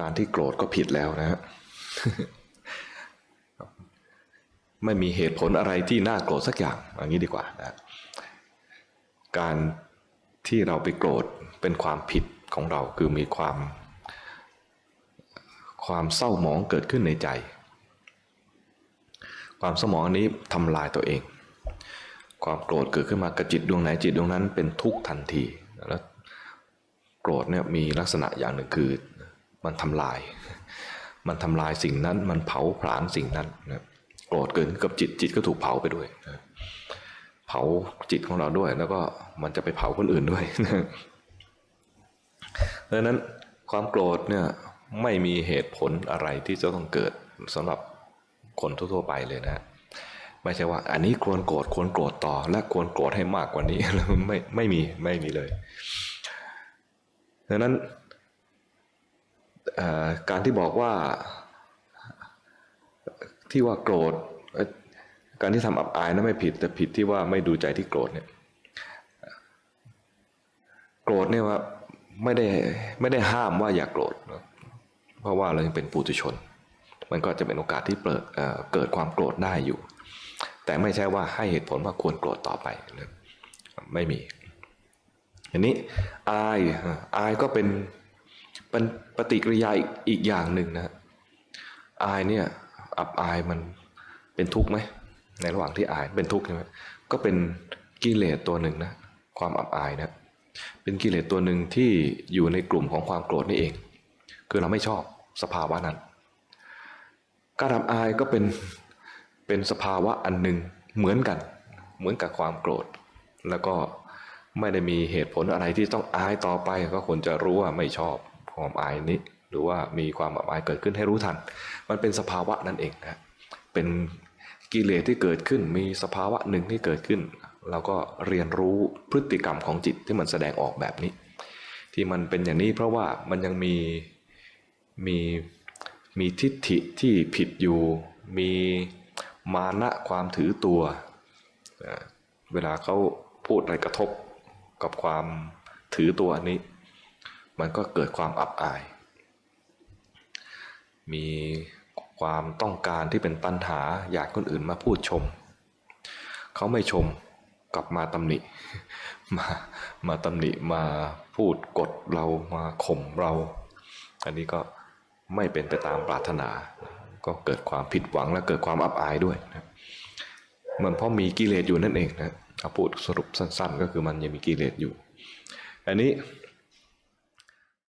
การที่โกรธก็ผิดแล้วนะฮะไม่มีเหตุผลอะไรที่น่าโกรธสักอย่างอย่างนี้ดีกว่านะการที่เราไปโกรธเป็นความผิดของเราคือมีความ ความเศร้าหมองเกิดขึ้นในใจ ความเศร้าหมองอันนี้ทำลายตัวเอง ความโกรธเกิดขึ้นมากับจิตดวงไหนจิตดวงนั้นเป็นทุกข์ทันทีแล้วโกรธเนี่ยมีลักษณะอย่างหนึ่งคือ มันทำลาย มันทำลายสิ่งนั้น มันเผาผลาญสิ่งนั้นนะโกรธเกิดขึ้นกับจิตจิตก็ถูกเผาไปด้วยนะเผาจิตของเราด้วย แล้วก็มันจะไปเผาคนอื่นด้วยนะดังนั้นความโกรธเนี่ยไม่มีเหตุผลอะไรที่จะต้องเกิดสำหรับคนทั่ว ๆ ไปเลยนะ ไม่ใช่ว่า อันนี้ควรโกรธควรโกรธต่อ และควรโกรธให้มากกว่านี้ไม่ไม่มีไม่มีเลยดังนั้น การที่บอกว่าที่ว่าโกรธการที่ทำอับอายนั้นไม่ผิด แต่ผิดที่ว่าไม่ดูใจที่โกรธเนี่ยโกรธเนี่ยว่าไม่ได้ไม่ได้ห้ามว่าอย่าโกรธเพราะว่าเรายังเป็นปุถุชน มันก็จะเป็นโอกาสที่เปิดเกิดความโกรธได้อยู่ แต่ไม่ใช่ว่าให้เหตุผลว่าควรโกรธต่อไปไม่มีอันนี้อายอายก็เป็น เป็นปฏิกิริยาอีกอีกอย่างหนึ่งนะ อายเนี่ยอับอายมันเป็นทุกข์ไหมในระหว่างที่อายเป็นทุกข์ใช่ไหมก็เป็นกิเลสตัวหนึ่งนะความอับอายนะเป็นกิเลสตัวหนึ่งที่อยู่ในกลุ่มของความโกรธนี่เอง คือเราไม่ชอบสภาวะนั้น การอับอายก็เป็นเป็นสภาวะอันหนึ่งเหมือนกัน เหมือนกับความโกรธ แล้วก็ไม่ได้มีเหตุผลอะไรที่ต้องอายต่อไปก็ควรจะรู้ว่าไม่ชอบ ความอายนี้ หรือว่ามีความอับอายเกิดขึ้นให้รู้ทัน มันเป็นสภาวะนั่นเองนะเป็นกิเลสที่เกิดขึ้น มีสภาวะหนึ่งที่เกิดขึ้น เราก็เรียนรู้พฤติกรรมของจิตที่มันแสดงออกแบบนี้ ที่มันเป็นอย่างนี้เพราะว่ามันยังมีมีมีทิฏฐิที่ผิดอยู่ มีมานะความถือตัวเอ่อเวลาเขาพูดอะไรกระทบกับความถือตัวอันนี้ มันก็เกิดความอับอาย มีความต้องการที่เป็นตัณหาอยากคนอื่นมาพูดชม เขาไม่ชมกลับมาตำหนิ มามาตำหนิมาพูดกดเรามาข่มเรา อันนี้ก็ไม่เป็นไปตามปรารถนา ก็เกิดความผิดหวังและเกิดความอับอายด้วยนะมันเพราะมีกิเลสอยู่นั่นเองนะอาพูดสรุปสั้น ๆ ก็คือมันยังมีกิเลสอยู่ อันนี้